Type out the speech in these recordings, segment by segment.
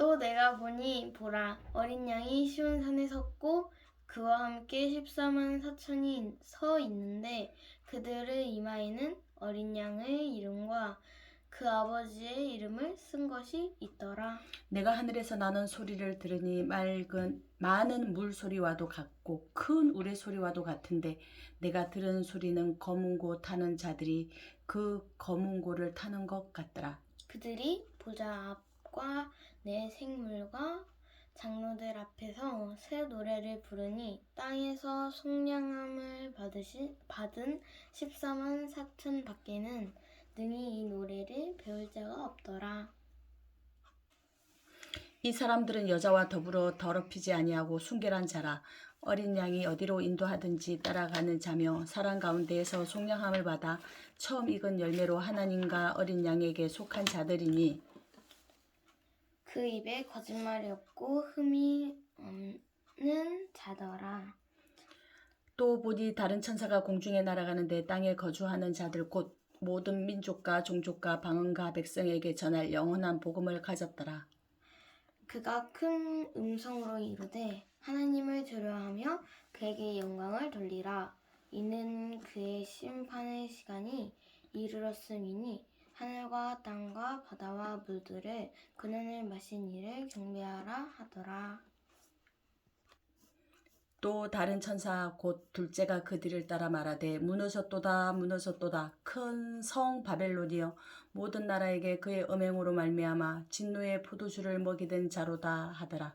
또 내가 보니 보라 어린 양이 시온 산에 섰고 그와 함께 14만 4천이 서 있는데 그들의 이마에는 어린 양의 이름과 그 아버지의 이름을 쓴 것이 있더라. 내가 하늘에서 나는 소리를 들으니 맑은 많은 물 소리와도 같고 큰 우레 소리와도 같은데 내가 들은 소리는 검은 고 타는 자들이 그 검은 고를 타는 것 같더라. 그들이 보좌 앞과 내 생물과 장로들 앞에서 새 노래를 부르니 땅에서 속량함을 받으시, 받은 14만 4천 밖에는 능히 이 노래를 배울 자가 없더라. 이 사람들은 여자와 더불어 더럽히지 아니하고 순결한 자라 어린 양이 어디로 인도하든지 따라가는 자며 사람 가운데에서 속량함을 받아 처음 익은 열매로 하나님과 어린 양에게 속한 자들이니 그 입에 거짓말이 없고 흠이 없는 자더라. 또 보니 다른 천사가 공중에 날아가는데 땅에 거주하는 자들 곧 모든 민족과 종족과 방언과 백성에게 전할 영원한 복음을 가졌더라. 그가 큰 음성으로 이르되 하나님을 두려워하며 그에게 영광을 돌리라. 이는 그의 심판의 시간이 이르렀음이니 하늘과 땅과 바다와 물들을 그는을 마신 이를 경배하라 하더라. 또 다른 천사 곧 둘째가 그들을 따라 말하되 무너졌도다 무너졌도다 큰 성 바벨론이여 모든 나라에게 그의 음행으로 말미암아 진노의 포도주를 먹이던 자로다 하더라.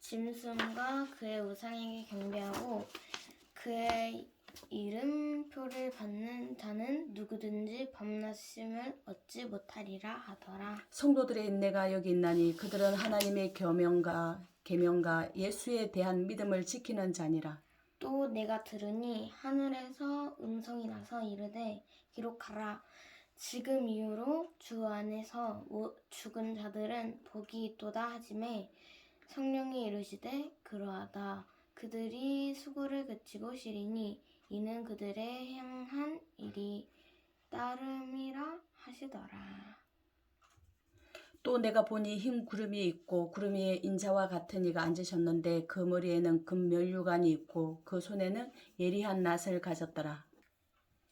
짐승과 그의 우상에게 경배하고 그의 이름표를 받는 자는 누구든지 밤낮심을 얻지 못하리라 하더라. 성도들의 인내가 여기 있나니 그들은 하나님의 계명과 계명과 예수에 대한 믿음을 지키는 자니라. 또 내가 들으니 하늘에서 음성이 나서 이르되 기록하라. 지금 이후로 주 안에서 모- 죽은 자들은 복이 있도다 하지매 성령이 이르시되 그러하다. 그들이 수고를 그치고 쉬리니 이는 그들의 향한 일이 따름이라 하시더라. 또 내가 보니 흰 구름이 있고 구름 위에 인자와 같은 이가 앉으셨는데 그 머리에는 금면류관이 있고 그 손에는 예리한 낫을 가졌더라.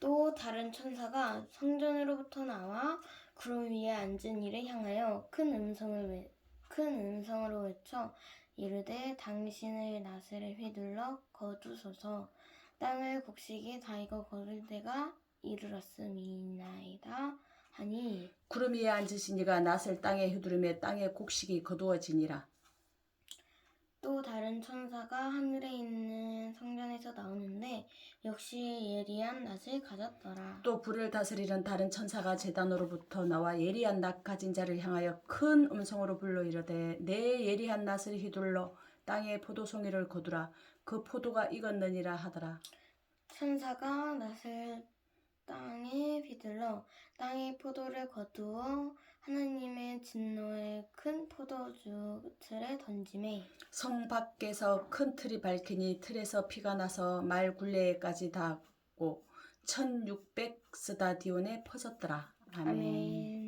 또 다른 천사가 성전으로부터 나와 구름 위에 앉은 이를 향하여 큰 음성을 외, 큰 음성으로 외쳐 이르되 당신의 나스를 휘둘러 거두소서 땅을 곡식이 다 익어 거둘 때가 이르렀음이나이다 하니 구름 위에 앉으신 이가 낫을 땅에 휘두르며 땅의 곡식이 거두어지니라. 천사가 하늘에 있는 성전에서 나오는데 역시 예리한 낫을 가졌더라. 또 불을 다스리는 다른 천사가 제단으로부터 나와 예리한 낫 가진 자를 향하여 큰 음성으로 불러 이르되 내 예리한 낫을 휘둘러 땅의 포도송이를 거두라 그 포도가 익었느니라 하더라. 천사가 낫을 땅에 비들러 땅의 포도를 거두어 하나님의 진노의 큰 포도주 틀에 던짐에 성 밖에서 큰 틀이 밝히니 틀에서 피가 나서 말 굴레까지 닿고 1600 스다디온에 퍼졌더라. 아멘. 아멘.